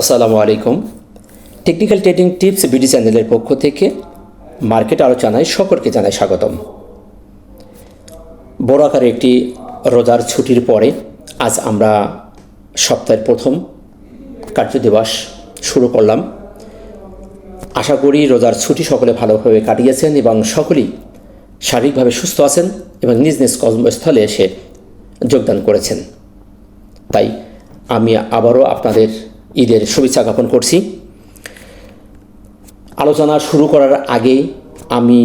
আসসালামু আলাইকুম। Technical trading tips BD চ্যানেলের পক্ষ থেকে মার্কেট আলোচনায় সকলকে জানাই স্বাগতম। বড় আকারে একটি রোজার ছুটির পরে আজ আমরা সপ্তাহের প্রথম কার্যদিবস শুরু করলাম। আশা করি রোজার ছুটি সকলে ভালোভাবে কাটিয়েছেন এবং সকলেই শারীরিকভাবে সুস্থ আছেন এবং নিজ নিজ কর্মস্থলে এসে যোগদান করেছেন। তাই আমি আবারও আপনাদের ঈদের শুভেচ্ছা জ্ঞাপন করছি। আলোচনা শুরু করার আগে আমি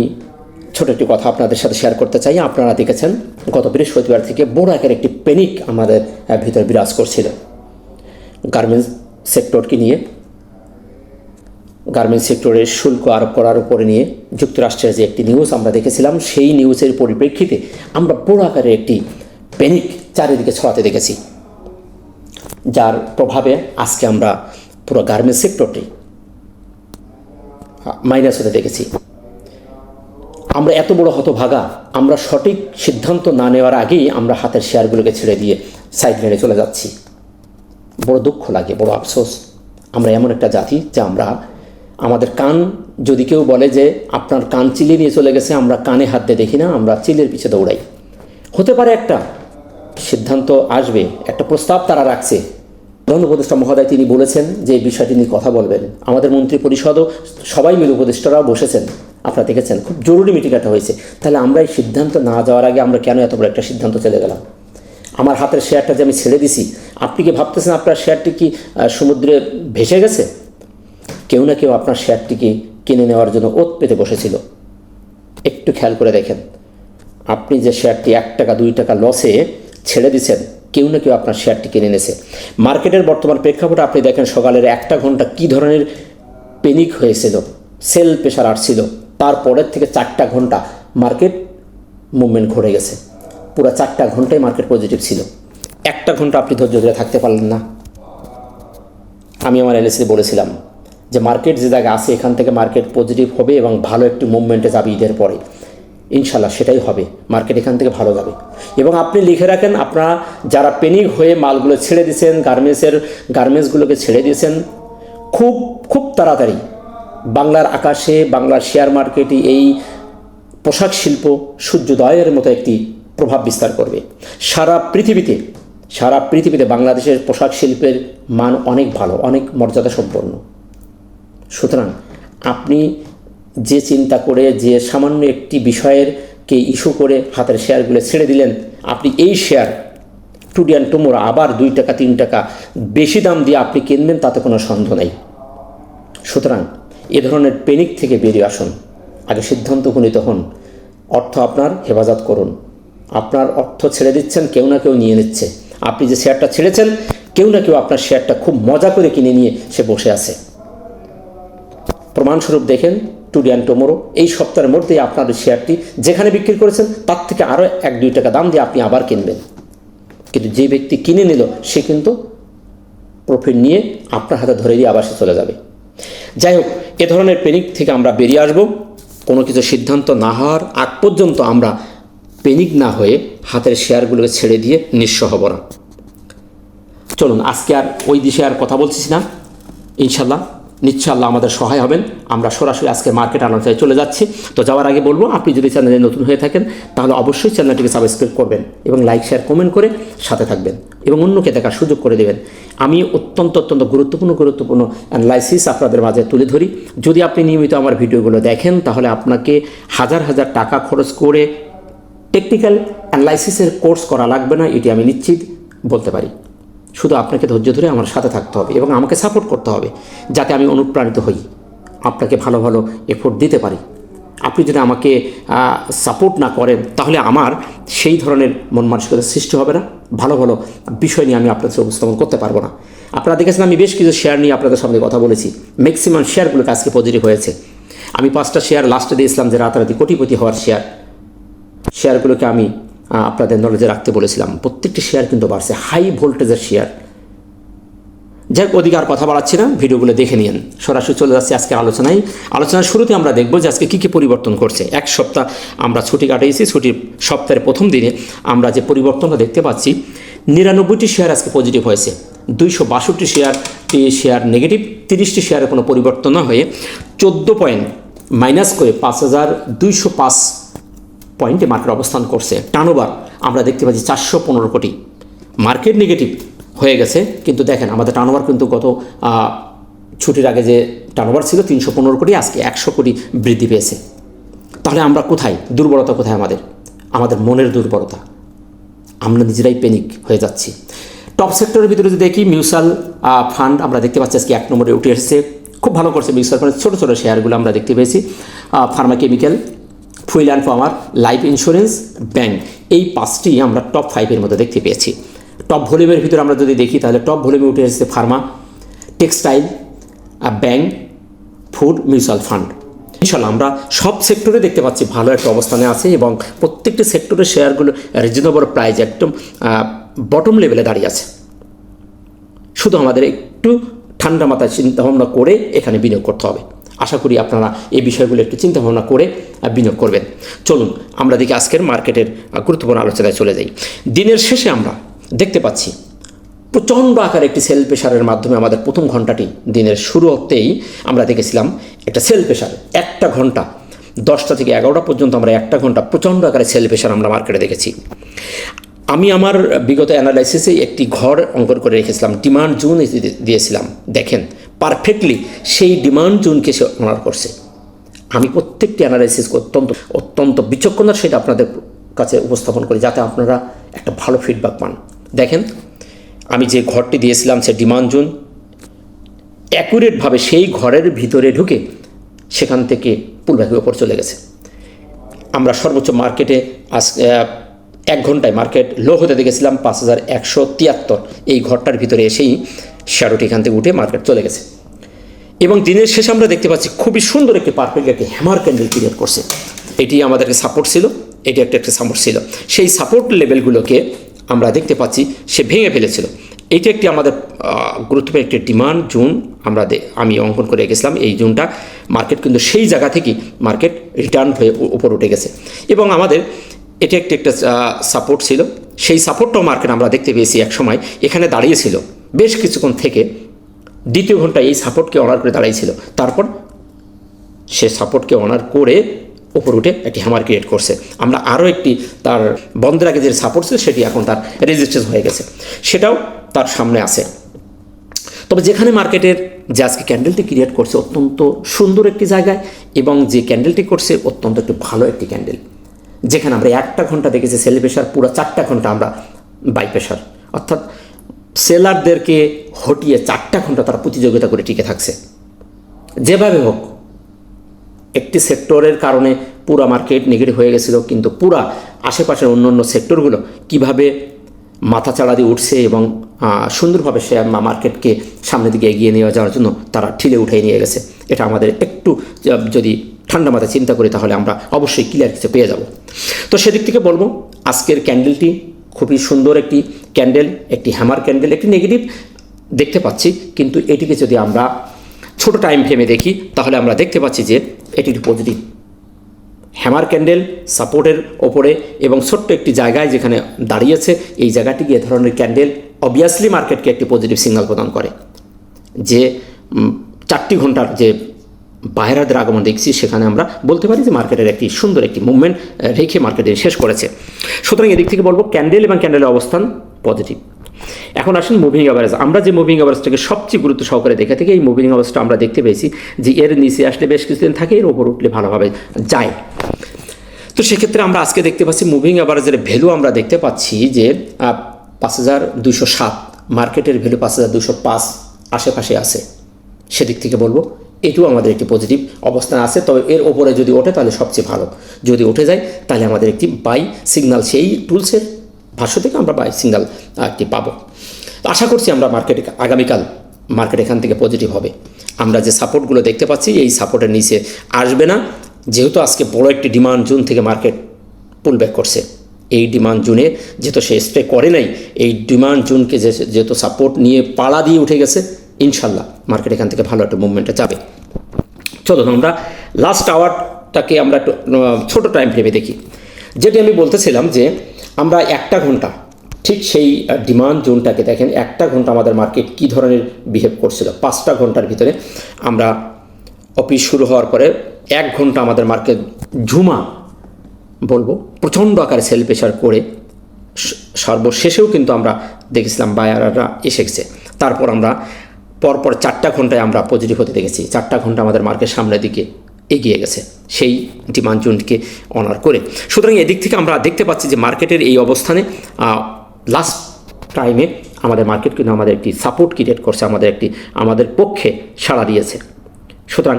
ছোট একটি কথা আপনাদের সাথে শেয়ার করতে চাই। আপনারা দেখেছেন, গত বৃহস্পতিবার থেকে বড় আকার একটি প্যানিক আমাদের ভিতরে বিরাজ করছিল। গার্মেন্টস সেক্টরকে নিয়ে গার্মেন্টস সেক্টরের শুল্ক আরোপ করার উপরে নিয়ে যুক্তরাষ্ট্রের যে একটি নিউজ আমরা দেখেছিলাম, সেই নিউজের পরিপ্রেক্ষিতে আমরা বড় আকারের একটি প্যানিক চারিদিকে ছড়াতে দেখেছি। যার প্রভাবে আজকে আমরা পুরো গার্মেন্টস সেক্টরটি মাইনাস হতে দেখেছি। আমরা এত বড় হতভাগা, আমরা সঠিক সিদ্ধান্ত না নেওয়ার আগেই আমরা হাতের শেয়ারগুলোকে ছেড়ে দিয়ে সাইড মেরে চলে যাচ্ছি। বড় দুঃখ লাগে, বড় আফসোস। আমরা এমন একটা জাতি যে আমরা, আমাদের কান যদি কেউ বলে যে আপনার কান চিলে নিয়ে চলে গেছে, আমরা কানে হাত দিয়ে দেখি না, আমরা চিলের পিছে দৌড়াই। হতে পারে একটা সিদ্ধান্ত আসবে, একটা প্রস্তাব তারা রাখছে। প্রধান উপদেষ্টা মহোদয় তিনি বলেছেন যে এই বিষয়টি নিয়ে কথা বলবেন। আমাদের মন্ত্রী পরিষদও সবাই মিলে উপদেষ্টারাও বসেছেন। আপনারা দেখেছেন, খুব জরুরি মিটিং একটা হয়েছে। তাহলে আমরা এই সিদ্ধান্ত না যাওয়ার আগে আমরা কেন এত বড় একটা সিদ্ধান্ত চলে গেলাম? আমার হাতের শেয়ারটা যে আমি ছেড়ে দিছি, আপনি কি ভাবতেছেন আপনার শেয়ারটি কি সমুদ্রে ভেসে গেছে? কেউ না কেউ আপনার শেয়ারটিকে কিনে নেওয়ার জন্য ওত পেতে বসেছিল। একটু খেয়াল করে দেখেন। আপনি যে শেয়ারটি এক টাকা, দুই টাকা লসে ছেড়ে দিচ্ছেন কেউ না কেউ আপনার শেয়ারটি কিনে নিয়েছে মার্কেটের বর্তমান প্রেক্ষাপটে আপনি দেখেন সকালের একটা ঘণ্টা কী ধরনের পেনিক হয়েছিল সেল প্রেশার আসছিল, তারপরের থেকে চারটা ঘণ্টা মার্কেট মুভমেন্ট ঘুরে গেছে। পুরো চারটা ঘন্টায় মার্কেট পজিটিভ ছিল। একটা ঘণ্টা আপনি ধৈর্য ধরে থাকতে পারলেন না। আমি আমার এলএসিতে বলেছিলাম যে মার্কেট যে জায়গায় আছে, এখান থেকে মার্কেট পজিটিভ হবে এবং ভালো একটি মুভমেন্টে যাবে ঈদের পরে। ইনশাল্লাহ সেটাই হবে। মার্কেট এখান থেকে ভালো যাবে। এবং আপনি লিখে রাখেন, আপনারা যারা পেনিক হয়ে মালগুলো ছেড়ে দিয়েছেন গার্মেন্টসের গার্মেন্টসগুলোকে ছেড়ে দিয়েছেন, খুব খুব তাড়াতাড়ি বাংলার আকাশে, বাংলার শেয়ার মার্কেটে এই পোশাক শিল্প সূর্যোদয়ের মতো একটি প্রভাব বিস্তার করবে। সারা পৃথিবীতে সারা পৃথিবীতে বাংলাদেশের পোশাক শিল্পের মান অনেক ভালো, অনেক মর্যাদা সম্পন্ন। সুতরাং আপনি যে চিন্তা করে, যে সামান্য একটি বিষয়ের কে ইস্যু করে হাতের শেয়ারগুলো ছেড়ে দিলেন, আপনি এই শেয়ার টুডি অ্যান্ড টুমোরো আবার দুই টাকা, তিন টাকা বেশি দাম দিয়ে আপনি কিনবেন, তাতে কোনো সন্দেহ নেই। সুতরাং এ ধরনের পেনিক থেকে বেরিয়ে আসুন। আগে সিদ্ধান্ত উপনীত হন। অর্থ আপনার, হেফাজত করুন। আপনার অর্থ ছেড়ে দিচ্ছেন, কেউ না কেউ নিয়ে নিচ্ছে। আপনি যে শেয়ারটা ছেড়েছেন, কেউ না কেউ আপনার শেয়ারটা খুব মজা করে কিনে নিয়ে সে বসে আছে। প্রমাণস্বরূপ দেখেন টুডি অ্যান্ড টোমোরো এই সপ্তাহের মধ্যেই আপনার শেয়ারটি যেখানে বিক্রি করেছেন, তার থেকে আরও এক দুই টাকা দাম দিয়ে আপনি আবার কিনবেন। কিন্তু যে ব্যক্তি কিনে নিল, সে কিন্তু প্রফিট নিয়ে আপনার হাতে ধরে দিয়ে আবার সে চলে যাবে। যাই হোক, এ ধরনের পেনিক থেকে আমরা বেরিয়ে আসব। কোনো কিছু সিদ্ধান্ত না হওয়ার আগ পর্যন্ত আমরা পেনিক না হয়ে হাতের শেয়ারগুলোকে ছেড়ে দিয়ে নিঃস্ব হব না। চলুন, আজকে আর ওই দিশে আর কথা বলছিস না। ইনশাল্লাহ নিশ্চয় আল্লাহ আমাদের সহায় হবেন। আমরা সরাসরি আজকে মার্কেট আলোচনায় চলে যাচ্ছি। তো যাওয়ার আগে বলব, আপনি যদি চ্যানেলে নতুন হয়ে থাকেন, তাহলে অবশ্যই চ্যানেলটিকে সাবস্ক্রাইব করবেন এবং লাইক, শেয়ার, কমেন্ট করে সাথে থাকবেন এবং অন্যকে দেখার সুযোগ করে দেবেন। আমি অত্যন্ত অত্যন্ত গুরুত্বপূর্ণ গুরুত্বপূর্ণ অ্যানালাইসিস আপনাদের মাঝে তুলে ধরি। যদি আপনি নিয়মিত আমার ভিডিওগুলো দেখেন, তাহলে আপনাকে হাজার হাজার টাকা খরচ করে টেকনিক্যাল অ্যানালাইসিসের কোর্স করা লাগবে না, এটি আমি নিশ্চিত বলতে পারি। শুধু আপনাকে ধৈর্য ধরে আমার সাথে থাকতে হবে এবং আমাকে সাপোর্ট করতে হবে যাতে আমি অনুপ্রাণিত হই। আপনাকে ভালো ভালো এফোর্ট দিতে পারি। আপনি যদি আমাকে সাপোর্ট না করেন, তাহলে আমার সেই ধরনের মন মানসিকতার সৃষ্টি হবে না। ভালো ভালো বিষয় নিয়ে আমি আপনাদের উপস্থাপন করতে পারব না। আপনারা দেখেছেন আমি বেশ কিছু শেয়ার নিয়ে আপনাদের সামনে কথা বলেছি। ম্যাক্সিমাম শেয়ারগুলোকে আজকে পজিটিভ হয়েছে। আমি পাঁচটা শেয়ার লাস্টে দিয়েছিলাম যে রাতারাতি কোটিপতি হওয়ার শেয়ার শেয়ারগুলোকে আমি আপনাদের নলেজে রাখতে বলেছিলাম। প্রত্যেকটি শেয়ার কিন্তু বাড়ছে। হাই ভোল্টেজের শেয়ার যাই আর কথা বাড়াচ্ছি না। ভিডিওগুলো দেখে নিন সরাসরি চলে যাচ্ছি আজকে আলোচনায়। আলোচনার শুরুতে আমরা দেখব যে আজকে কী কী পরিবর্তন করছে এক সপ্তাহ আমরা ছুটি কাটিয়েছি। ছুটির সপ্তাহের প্রথম দিনে আমরা যে পরিবর্তনটা দেখতে পাচ্ছি, নিরানব্বইটি শেয়ার আজকে পজিটিভ হয়েছে। দুইশো বাষট্টি শেয়ারটি শেয়ার নেগেটিভ তিরিশটি শেয়ারে কোনো পরিবর্তন না হয়ে চোদ্দ পয়েন্ট মাইনাস করে পাঁচ হাজার দুইশো পাঁচ পয়েন্টে মার্কেট অবস্থান করছে। টার্নওভার আমরা দেখতে পাচ্ছি চারশো পনেরো কোটি। মার্কেট নেগেটিভ হয়ে গেছে, কিন্তু দেখেন আমাদের টার্নওভার কিন্তু গত ছুটির আগে যে টার্নওভার ছিল তিনশো পনেরো কোটি, আজকে একশো কোটি বৃদ্ধি পেয়েছে। তাহলে আমরা কোথায়? দুর্বলতা কোথায় আমাদের? আমাদের মনের দুর্বলতা। আমরা নিজেরাই পেনিক হয়ে যাচ্ছি। টপ সেক্টরের ভিতরে যদি দেখি মিউচুয়াল ফান্ড আমরা দেখতে পাচ্ছি আজকে এক নম্বরে উঠে এসেছে। খুব ভালো করছে মিউচুয়াল ফান্ডের ছোটো ছোটো শেয়ারগুলো আমরা দেখতে পেয়েছি। Pharma chemical fuel and power, life insurance, bank. এই পাঁচটি আমরা টপ ফাইভের মধ্যে দেখতে পেয়েছি। টপ ভলিউমের ভিতরে আমরা যদি দেখি, তাহলে টপ ভলিউমে উঠে এসেছে pharma textile bank food mutual fund ইনশাল্লাহ আমরা সব সেক্টরে দেখতে পাচ্ছি ভালো একটা অবস্থানে আছে এবং প্রত্যেকটি সেক্টরের শেয়ারগুলো রিজনেবল প্রাইস একদম বটম লেভেলে দাঁড়িয়ে আছে। শুধু আমাদের একটু ঠান্ডা মাথায় চিন্তাভাবনা করে এখানে বিনিয়োগ করতে হবে। আশা করি আপনারা এই বিষয়গুলো একটু চিন্তাভাবনা করে বিনিয়োগ করবেন। চলুন, আমরা দেখি আজকের মার্কেটের গুরুত্বপূর্ণ আলোচনায় চলে যাই। দিনের শেষে আমরা দেখতে পাচ্ছি, প্রচণ্ড আকারে একটি সেল প্রেশারের মাধ্যমে আমাদের প্রথম ঘন্টাটি দিনের শুরু হতেই আমরা দেখেছিলাম একটা সেল প্রেশার, একটা ঘণ্টা, দশটা থেকে এগারোটা পর্যন্ত আমরা একটা ঘণ্টা প্রচণ্ড আকারে সেল প্রেশার আমরা মার্কেটে দেখেছি। আমি আমার বিগত অ্যানালাইসিসে একটি ঘর অঙ্কন করে রেখেছিলাম, ডিমান্ড জোন দিয়েছিলাম। দেখেন পারফেক্টলি সেই ডিমান্ড জোনকে সে অনার করছে। আমি প্রত্যেকটি অ্যানালাইসিস অত্যন্ত অত্যন্ত বিচক্ষণতার সেটা আপনাদের কাছে উপস্থাপন করি যাতে আপনারা একটা ভালো ফিডব্যাক পান। দেখেন, আমি যে ঘরটি দিয়েছিলাম সে ডিমান্ড জোন অ্যাকুরেটভাবে সেই ঘরের ভিতরে ঢুকে সেখান থেকে পুলব্যাকের ওপর চলে গেছে। আমরা সর্বোচ্চ মার্কেটে আজ এক ঘন্টায় মার্কেট লো হতে দেখেছিলাম পাঁচ হাজার একশো তিয়াত্তর। এই ঘরটার ভিতরে এসেই শ্যাডোটি এখান থেকে উঠে মার্কেট চলে গেছে। এবং দিনের শেষে আমরা দেখতে পাচ্ছি খুবই সুন্দর একটি পারফেক্ট একটি হ্যামার ক্যান্ডেল ক্রিয়েট করছে। এটি আমাদেরকে সাপোর্ট ছিল, এটি একটা একটা সাপোর্ট ছিল। সেই সাপোর্ট লেভেলগুলোকে আমরা দেখতে পাচ্ছি সে ভেঙে ফেলেছিল। এটি একটি আমাদের গুরুত্বপূর্ণ একটি ডিমান্ড জোন। আমরা আমি অঙ্কন করে রেখেছিলাম, এই জোনটা মার্কেট কিন্তু সেই জায়গা থেকেই মার্কেট রিটার্ন হয়ে উপর উঠে গেছে। এবং আমাদের এটি একটি, একটা সাপোর্ট ছিল। সেই সাপোর্টটাও মার্কেট আমরা দেখতে পেয়েছি এক সময়, এখানে দাঁড়িয়েছিল। বেশ কিছুক্ষণ থেকে দ্বিতীয় ঘন্টায় এই সাপোর্টকে অনার করে দাঁড়িয়েছিল। তারপর সে সাপোর্টকে অনার করে উপর উঠে একটি হ্যামার ক্রিয়েট করছে। আমরা আরও একটি তার বন্ধের আগে যে সাপোর্ট ছিল, সেটি এখন তার রেজিস্ট্রেশন হয়ে গেছে। সেটাও তার সামনে আছে। তবে যেখানে মার্কেটের যে আজকে ক্যান্ডেলটি ক্রিয়েট করছে অত্যন্ত সুন্দর একটি জায়গায় এবং যে ক্যান্ডেলটি করছে অত্যন্ত একটি ভালো একটি ক্যান্ডেল যেখানে আমরা একটা ঘণ্টা দেখেছি সেল প্রেশার পুরো চারটা ঘণ্টা আমরা বাই প্রেশার অর্থাৎ সেলারদেরকে হটিয়ে চারটা ঘণ্টা তারা প্রতিযোগিতা করে টিকে থাকছে। যেভাবে হোক, একটি সেক্টরের কারণে পুরা মার্কেট নেগেটিভ হয়ে গেছিল, কিন্তু পুরা আশেপাশের অন্য অন্য সেক্টরগুলো কীভাবে মাথা চাড়া দিয়ে উঠছে এবং সুন্দরভাবে সে মার্কেটকে সামনের দিকে এগিয়ে নিয়ে যাওয়ার জন্য তারা ঠিলে উঠিয়ে নিয়ে গেছে। এটা আমাদের একটু যদি ঠান্ডা মাথায় চিন্তা করি, তাহলে আমরা অবশ্যই ক্লিয়ার কিছু পেয়ে যাব। তো সেদিক থেকে বলব, আজকের ক্যান্ডেলটি খুবই সুন্দর একটি ক্যান্ডেল একটি হ্যামার ক্যান্ডেল একটি নেগেটিভ দেখতে পাচ্ছি। কিন্তু এটিকে যদি আমরা ছোট টাইম ফ্রেমে দেখি, তাহলে আমরা দেখতে পাচ্ছি যে এটি পজিটিভ হ্যামার ক্যান্ডেল সাপোর্টের ওপরে এবং ছোট্ট একটি জায়গায় যেখানে দাঁড়িয়েছে, এই জায়গাটি এ ধরনের ক্যান্ডেল অবভিয়াসলি মার্কেটকে একটি পজিটিভ সিগন্যাল প্রদান করে। যে চারটি ঘণ্টার যে বাইরাদের আগমন দেখছি, সেখানে আমরা বলতে পারি যে মার্কেটের একটি সুন্দর একটি মুভমেন্ট রেখে মার্কেটে শেষ করেছে। সুতরাং এদিক থেকে বলব ক্যান্ডেল এবং ক্যান্ডেলের অবস্থান পজিটিভ এখন আসুন মুভিং অ্যাভারেজ আমরা যে মুভিং অ্যাভারেজটাকে সবচেয়ে গুরুত্ব সহকারে দেখে থেকে, এই মুভিং অ্যাভারেজটা আমরা দেখতে পেয়েছি যে এর নিচে আসলে বেশ কিছুদিন থাকে, এর ওপর উঠলে ভালোভাবে যায়। তো সেক্ষেত্রে আমরা আজকে দেখতে পাচ্ছি মুভিং অ্যাভারেজের ভ্যালু আমরা দেখতে পাচ্ছি যে পাঁচ হাজার দুশো সাত, মার্কেটের ভ্যালু পাঁচ হাজার দুশো পাঁচ আশেপাশে আছে। সেদিক থেকে বলব এটিও আমাদের একটি পজিটিভ অবস্থান আছে। তবে এর ওপরে যদি ওঠে, তাহলে সবচেয়ে ভালো। যদি উঠে যায়, তাহলে আমাদের একটি বাই সিগন্যাল সেই টুলসের ভাষ্য থেকে আমরা বাই সিগন্যাল একটি পাবো। আশা করছি আমরা মার্কেটে আগামীকাল মার্কেট এখান থেকে পজিটিভ হবে। আমরা যে সাপোর্টগুলো দেখতে পাচ্ছি, এই সাপোর্টের নিচে আসবে না। যেহেতু আজকে বড় একটি ডিমান্ড জোন থেকে মার্কেট পুল ব্যাক করছে। এই ডিমান্ড জোনে যেহেতু সে স্প্রে করে নাই, এই ডিমান্ড জোনকে যেহেতু সাপোর্ট নিয়ে পাড়া দিয়ে উঠে গেছে ইনশাল্লাহ মার্কেট এখান থেকে ভালো একটা মুভমেন্টে যাবে। চলুন আমরা লাস্ট আওয়ারটাকে আমরা একটু ছোটো টাইম ফ্রেমে দেখি। যেটি আমি বলতেছিলাম যে আমরা একটা ঘণ্টা, ঠিক সেই ডিমান্ড জোনটাকে দেখেন, একটা ঘণ্টা আমাদের মার্কেট কী ধরনের বিহেভ করছিল। পাঁচটা ঘণ্টার ভিতরে আমরা অফিস শুরু হওয়ার পরে এক ঘণ্টা আমাদের মার্কেট ঝুমা, বলব, প্রচণ্ড আকারে সেল প্রেশার করে সর্বশেষেও কিন্তু আমরা দেখেছিলাম বায়াররা এসে গেছে। তারপর আমরা পরপর চারটা ঘন্টায় আমরা পজিটিভ হতে দেখেছি। চারটা ঘণ্টা আমাদের মার্কেট সামনের দিকে এগিয়ে গেছে। সেই ডিমান্ড জোনকে অনার করে। সুতরাং এদিক থেকে আমরা দেখতে পাচ্ছি যে মার্কেটের এই অবস্থানে লাস্ট টাইমে আমাদের মার্কেট কিন্তু আমাদের একটি সাপোর্ট ক্রিয়েট করছে, আমাদের একটি, আমাদের পক্ষে সাড়া দিয়েছে। সুতরাং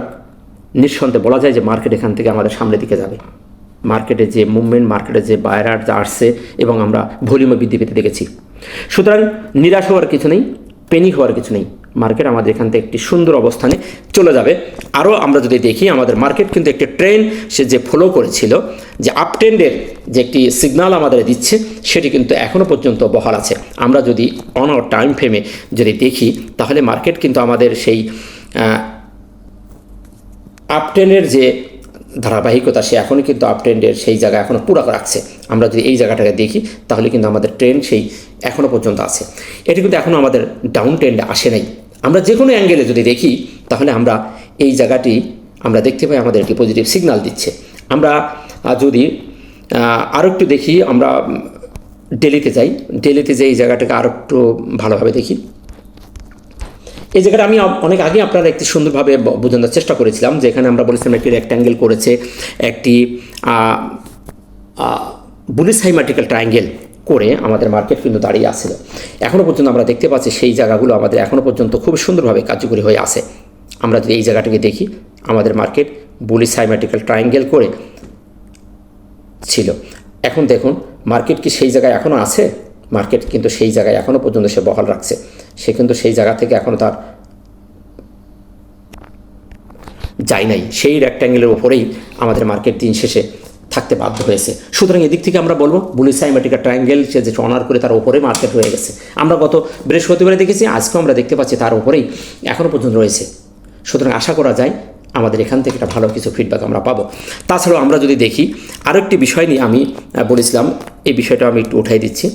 নিঃসন্দেহে বলা যায় যে মার্কেট এখান থেকে আমাদের সামনের দিকে যাবে। মার্কেটে যে মুভমেন্ট মার্কেটে যে বায়ার যা আসছে এবং আমরা ভলিউমে বৃদ্ধি পেতে দেখেছি। সুতরাং নিরাশ হওয়ার কিছু নেই পেনিক হওয়ার কিছু নেই। মার্কেট আমাদের এখান থেকে একটি সুন্দর অবস্থানে চলে যাবে। আরও আমরা যদি দেখি আমাদের মার্কেট কিন্তু একটি ট্রেন সে যে ফলো করেছিল যে আপ ট্রেন্ডের যে একটি সিগনাল আমাদের দিচ্ছে সেটি কিন্তু এখনও পর্যন্ত বহাল আছে। আমরা যদি অন আওয়ার টাইম ফ্রেমে যদি দেখি তাহলে মার্কেট কিন্তু আমাদের সেই আহ, আপট্রেন্ডের যে ধারাবাহিকতা সে এখনও কিন্তু আপট্রেন্ডের সেই জায়গা এখনও পুরো রাখছে। আমরা যদি এই জায়গাটাকে দেখি তাহলে কিন্তু আমাদের ট্রেন্ড সেই এখনও পর্যন্ত আছে। এটি কিন্তু এখনও আমাদের ডাউন ট্রেন্ডে আসে নাই। আমরা যে কোনো অ্যাঙ্গেলে যদি দেখি, তাহলে আমরা এই জায়গাটি আমরা দেখতে পাই আমাদের একটি পজিটিভ সিগন্যাল দিচ্ছে। আমরা যদি আরও একটু দেখি, আমরা ডেলিতে যাই। ডেলিতে যে এই জায়গাটাকে আরও একটু ভালোভাবে দেখি। এই জায়গাটা আমি অনেক আগে আপনারা একটি সুন্দরভাবে বোঝানোর চেষ্টা করেছিলাম যেখানে আমরা বলেছিলাম একটি রেক্ট্যাঙ্গেল করেছে একটি বুলিসাইমাটিক্যাল ট্রায়াঙ্গেল করে আমাদের মার্কেট কিন্তু দাঁড়িয়ে আসছিল। এখনও পর্যন্ত আমরা দেখতে পাচ্ছি সেই জায়গাগুলো আমাদের এখনও পর্যন্ত খুব সুন্দরভাবে কার্যকরী হয়ে আছে। আমরা যদি এই জায়গাটাকে দেখি, আমাদের মার্কেট বুলিসাইমাটিক্যাল ট্রায়াঙ্গেল করে ছিল। এখন দেখুন মার্কেট কি সেই জায়গায় এখনও আছে? মার্কেট কিন্তু সেই জায়গায় এখনও পর্যন্ত সে বহাল রাখছে। সে কিন্তু সেই জায়গা থেকে এখনও তার যায় নাই। সেই রেক্ট্যাঙ্গেলের ওপরেই আমাদের মার্কেট দিন শেষে থাকতে বাধ্য হয়েছে। সুতরাং এদিক থেকে আমরা বলব বুলিসাইমেটিকা ট্রায়াঙ্গেল সে যে অনার করে তার ওপরেই মার্কেট হয়ে গেছে। আমরা গত বৃহস্পতিবারে দেখেছি আজকেও আমরা দেখতে পাচ্ছি তার ওপরেই এখনও পর্যন্ত রয়েছে। সুতরাং আশা করা যায় আমাদের এখান থেকে একটা ভালো কিছু ফিডব্যাক আমরা পাবো। তাছাড়াও আমরা যদি দেখি আরও একটি বিষয় নিয়ে আমি বলেছিলাম, এই বিষয়টা আমি একটু উঠাই দিচ্ছি।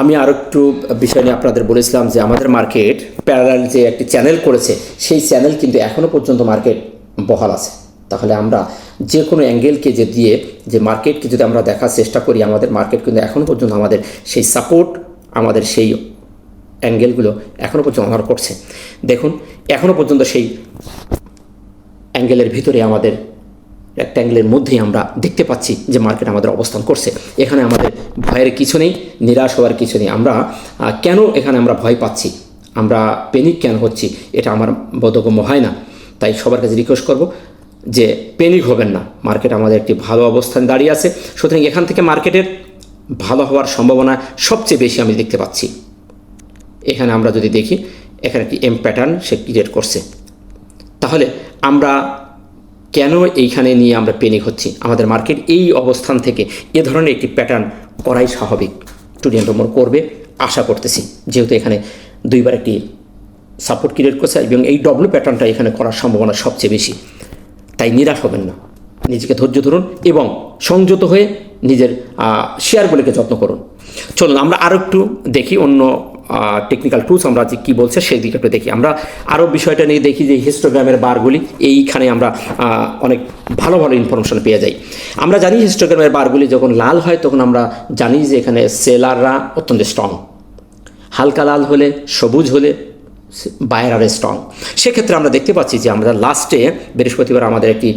আমি আরও একটু বিষয় নিয়ে আপনাদের বলেছিলাম যে আমাদের মার্কেট প্যারালাল যে একটি চ্যানেল করেছে, সেই চ্যানেল কিন্তু এখনও পর্যন্ত মার্কেট বহাল আছে। তাহলে আমরা যে কোনো অ্যাঙ্গেলকে যে দিয়ে, যে মার্কেটকে যদি আমরা দেখার চেষ্টা করি, আমাদের মার্কেট কিন্তু এখনও পর্যন্ত আমাদের সেই সাপোর্ট আমাদের সেই অ্যাঙ্গেলগুলো এখনও পর্যন্ত অনার করছে। দেখুন এখনও পর্যন্ত সেই অ্যাঙ্গেলের ভিতরে আমাদের রেক্ট্যাঙ্গেলের মধ্যেই আমরা দেখতে পাচ্ছি যে মার্কেট আমাদের অবস্থান করছে। এখানে আমাদের ভয়ের কিছু নেই, নিরাশ হওয়ার কিছু নেই। আমরা কেন এখানে আমরা ভয় পাচ্ছি? আমরা পেনিক কেন হচ্ছি? এটা আমার বোধগম্য হয় না। তাই সবার কাছে রিকোয়েস্ট করব যে পেনিক হবেন না। মার্কেট আমাদের একটি ভালো অবস্থান দাঁড়িয়ে আছে। সুতরাং এখান থেকে মার্কেটের ভালো হওয়ার সম্ভাবনা সবচেয়ে বেশি আমি দেখতে পাচ্ছি। এখানে আমরা যদি দেখি, এখানে একটি এম প্যাটার্ন সে ক্রিয়েট করছে। তাহলে আমরা কেন এইখানে নিয়ে আমরা পেনিক হচ্ছি? আমাদের মার্কেট এই অবস্থান থেকে এ ধরনের একটি প্যাটার্ন করাই স্বাভাবিক। টুডিয়ান নম্বর করবে, আশা করতেছি। যেহেতু এখানে দুইবার একটি সাপোর্ট ক্রিয়েট করছে এবং এই ডব্লু প্যাটার্নটা এখানে করার সম্ভাবনা সবচেয়ে বেশি। তাই নিরাশ হবেন না। নিজেকে ধৈর্য ধরুন এবং সংযত হয়ে নিজের শেয়ারগুলিকে যত্ন করুন। চলুন আমরা আরও একটু দেখি অন্য টেকনিক্যাল টুলস আমরা যে কী বলছে সেই দিকে একটু দেখি। আমরা আরও বিষয়টা নিয়ে দেখি যে হিস্টোগ্রামের বারগুলি, এইখানে আমরা অনেক ভালো ভালো ইনফরমেশন পেয়ে যাই। আমরা জানি হিস্টোগ্রামের বারগুলি যখন লাল হয় তখন আমরা জানি যে এখানে সেলাররা অত্যন্ত স্ট্রং হালকা লাল হলে, সবুজ হলে বায়ার আর স্ট্রং সেক্ষেত্রে আমরা দেখতে পাচ্ছি যে আমরা লাস্টে বৃহস্পতিবার আমাদের একটি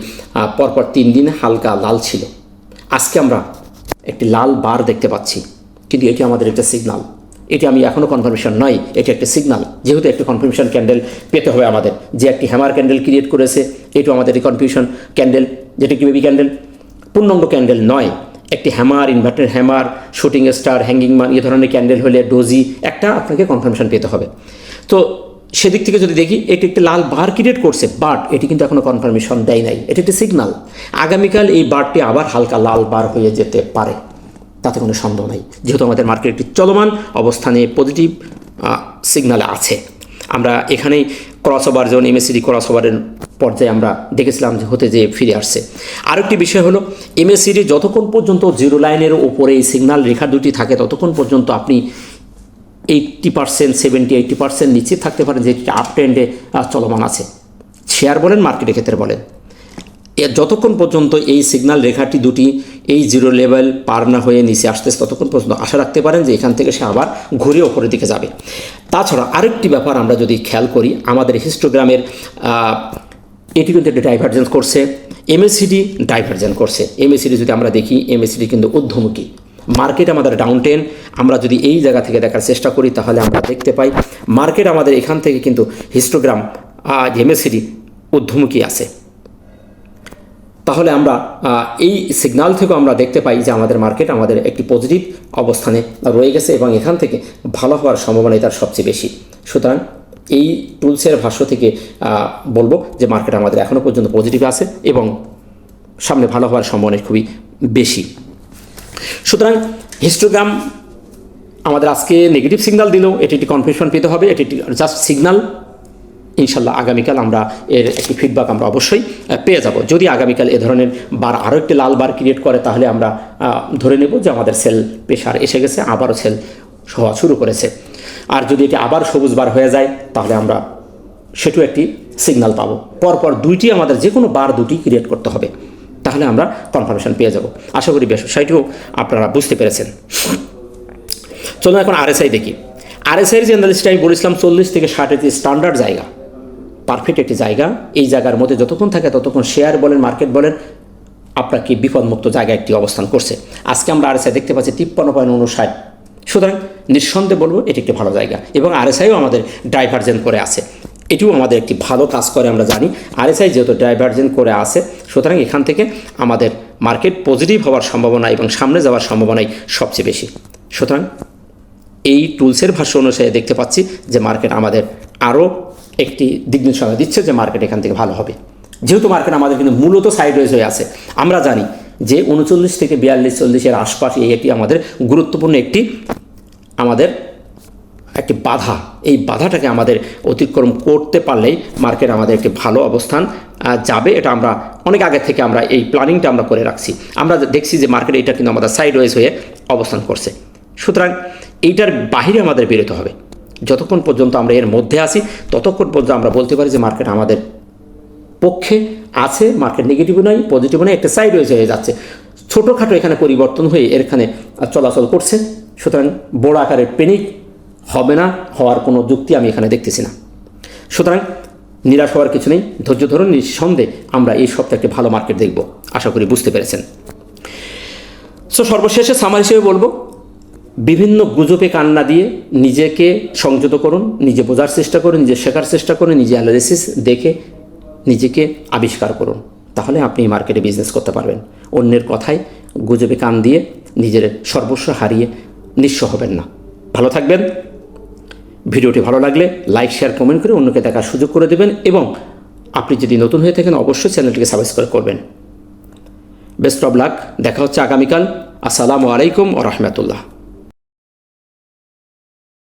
পরপর তিন দিন হালকা লাল ছিল। আজকে আমরা একটি লাল বার দেখতে পাচ্ছি। কিন্তু এটি আমাদের একটা সিগনাল এটি আমি এখনও কনফার্মেশন নয়, এটি একটা সিগনাল যেহেতু একটি কনফার্মেশন ক্যান্ডেল পেতে হবে আমাদের। যে একটি হ্যামার ক্যান্ডেল ক্রিয়েট করেছে এটিও আমাদের কনফিউশন ক্যান্ডেল যেটি কি বেবি ক্যান্ডেল পূর্ণাঙ্গ ক্যান্ডেল নয়। একটি hammer inverter hammer shooting star hanging man এ ধরনের ক্যান্ডেল হলে ডোজি একটা আপনাকে কনফার্মেশন পেতে হবে। তো সেদিক থেকে যদি দেখি, এটি একটি লাল বার ক্রিয়েট করছে বাট এটি কিন্তু এখনও কনফার্মেশন দেয় নাই। এটি একটি সিগনাল আগামীকাল এই বারটি আবার হালকা লাল বার হয়ে যেতে পারে। তাতে কোনো সন্দেহ নাই। যেহেতু আমাদের মার্কেট একটি চলমান অবস্থানে পজিটিভ সিগনালে আছে। আমরা এখানেই ক্রস ওভার যেমন এমএসিডি ক্রস ওভারের পর্যায়ে আমরা দেখেছিলাম যে হতে যেয়ে ফিরে আসছে। আরেকটি বিষয় হলো এমএসিডি যতক্ষণ পর্যন্ত জিরো লাইনের ওপরে এই সিগনাল রেখা দুটি থাকে, ততক্ষণ পর্যন্ত আপনি eighty percent seventy eighty percent নিশ্চিত থাকতে পারেন যে আপ ট্রেন্ডে চলমান আছে। শেয়ার বলেন মার্কেটের ক্ষেত্রে বলেন। যতক্ষণ পর্যন্ত এই সিগন্যাল রেখাটি দুটি, এই জিরো লেভেল পার না হয়ে নিচে আসতেছে, ততক্ষণ পর্যন্ত আশা রাখতে পারেন যে এখান থেকে সে আবার ঘুরে ওপরের দিকে যাবে। তাছাড়া আরেকটি ব্যাপার আমরা যদি খেয়াল করি, আমাদের হিস্টোগ্রামের এটি কিন্তু একটি ডাইভার্জেন্স করছে এমএসিডি ডাইভার্জেন্ট করছে। এমএসিডি যদি আমরা দেখি এমএসিডি কিন্তু ঊর্ধ্বমুখী। মার্কেট আমাদের ডাউন টেন আমরা যদি এই জায়গা থেকে দেখার চেষ্টা করি, তাহলে আমরা দেখতে পাই মার্কেট আমাদের এখান থেকে কিন্তু হিস্টোগ্রাম এমএসিডি ঊর্ধ্বমুখী আছে। তাহলে আমরা এই সিগনাল থেকেও আমরা দেখতে পাই যে আমাদের মার্কেট আমাদের একটি পজিটিভ অবস্থানে রয়ে গেছে এবং এখান থেকে ভালো হওয়ার সম্ভাবনাই তার সবচেয়ে বেশি। সুতরাং এই টুলসের ভাষ্য থেকে বলব যে মার্কেট আমাদের এখনও পর্যন্ত পজিটিভ আছে এবং সামনে ভালো হওয়ার সম্ভাবনা খুবই বেশি। সুতরাং হিস্টোগ্রাম আমাদের আজকে নেগেটিভ সিগন্যাল দিলেও এটি একটি কনফিউশন পেতে হবে, এটি একটি জাস্ট সিগন্যাল ইনশাল্লাহ আগামীকাল আমরা এর একটি ফিডব্যাক আমরা অবশ্যই পেয়ে যাব। যদি আগামীকাল এ ধরনের বার আরও একটি লাল বার ক্রিয়েট করে, তাহলে আমরা ধরে নেব যে আমাদের সেল প্রেশার এসে গেছে, আবারও সেল হওয়া শুরু করেছে। আর যদি এটি আবার সবুজ বার হয়ে যায়, তাহলে আমরা সেটিও একটি সিগন্যাল পাবো। পরপর দুইটি আমাদের যে কোনো বার দুটি ক্রিয়েট করতে হবে। তাহলে আমরা কনফার্মেশন পেয়ে যাব। আশা করি বিষয়টিও আপনারা বুঝতে পেরেছেন। চলুন এখন আরএসআই দেখি। আরএসআইয়ের অ্যানালিস্টটা আমি বলেছিলাম চল্লিশ থেকে ষাটের যে স্ট্যান্ডার্ড জায়গা পারফেক্ট একটি জায়গা। এই জায়গার মধ্যে যতক্ষণ থাকে ততক্ষণ শেয়ার বলেন মার্কেট বলেন আপনাকে বিপদমুক্ত জায়গায় একটি অবস্থান করছে। আজকে আমরা আরএসআই দেখতে পাচ্ছি তিপ্পান্ন পয়েন্ট উনষাট সুতরাং নিঃসন্দেহে বলব, এটি একটি ভালো জায়গা এবং আরএসআইও আমাদের ডাইভার্জেন্ট করে আছে। এটিও আমাদের একটি ভালো কাজ করে, আমরা জানি। আরএসআই যেহেতু ডাইভার্জেন্ট করে আছে, সুতরাং এখান থেকে আমাদের মার্কেট পজিটিভ হওয়ার সম্ভাবনা এবং সামনে যাওয়ার সম্ভাবনাই সবচেয়ে বেশি। সুতরাং এই টুলসের ভাষ্য অনুসারে দেখতে পাচ্ছি যে মার্কেট আমাদের আরও একটি দিক নির্দেশনা দিচ্ছে যে মার্কেট এখান থেকে ভালো হবে। যেহেতু মার্কেট আমাদের কিন্তু মূলত সাইডওয়েজ হয়ে আছে, আমরা জানি যে উনচল্লিশ থেকে বিয়াল্লিশ চল্লিশের আশপাশ একটি আমাদের গুরুত্বপূর্ণ একটি আমাদের একটি বাধা। এই বাধাটাকে আমাদের অতিক্রম করতে পারলেই মার্কেট আমাদের একটি ভালো অবস্থান যাবে। এটা আমরা অনেক আগে থেকে আমরা এই প্ল্যানিংটা আমরা করে রাখছি। আমরা দেখছি যে মার্কেট এটা কিন্তু আমাদের সাইডওয়েজ হয়ে অবস্থান করছে। সুতরাং এইটার বাহিরে আমাদের বেরোতে হবে। যতক্ষণ পর্যন্ত আমরা এর মধ্যে আসি ততক্ষণ পর্যন্ত আমরা বলতে পারি যে মার্কেট আমাদের পক্ষে আছে মার্কেট নেগেটিভও নয় পজিটিভও নয় একটা সাইড হয়ে যাচ্ছে। ছোটোখাটো এখানে পরিবর্তন হয়ে এখানে চলাচল করছে, সুতরাং বড় আকারের পেনিক হবে না, হওয়ার কোনো যুক্তি আমি এখানে দেখতেছি না। সুতরাং নিরাশ হওয়ার কিছু নেই, ধৈর্য ধরুন, নিঃসন্দেহে আমরা এই সপ্তাহে একটি ভালো মার্কেট দেখব, আশা করি বুঝতে পেরেছেন। সো সর্বশেষে সামার হিসেবে বলব বিভিন্ন গুজবে কান্না দিয়ে নিজেকে সংযত করুন, নিজে বোঝার চেষ্টা করুন, নিজে শেখার চেষ্টা করুন, নিজে অ্যানালিসিস দেখে নিজেকে আবিষ্কার করুন। তাহলে আপনি মার্কেটে বিজনেস করতে পারবেন। অন্যের কথায় গুজবে কান দিয়ে নিজের সর্বস্ব হারিয়ে নিঃস্ব হবেন না। ভালো থাকবেন। ভিডিওটি ভালো লাগলে লাইক শেয়ার কমেন্ট করে অন্যকে দেখার সুযোগ করে দেবেন এবং আপনি যদি নতুন হয়ে থাকেন, অবশ্যই চ্যানেলটিকে সাবস্ক্রাইব করবেন। বেস্ট অফ লাক দেখা হচ্ছে আগামীকাল। আসসালামু আলাইকুম ও রহমতুল্লাহ।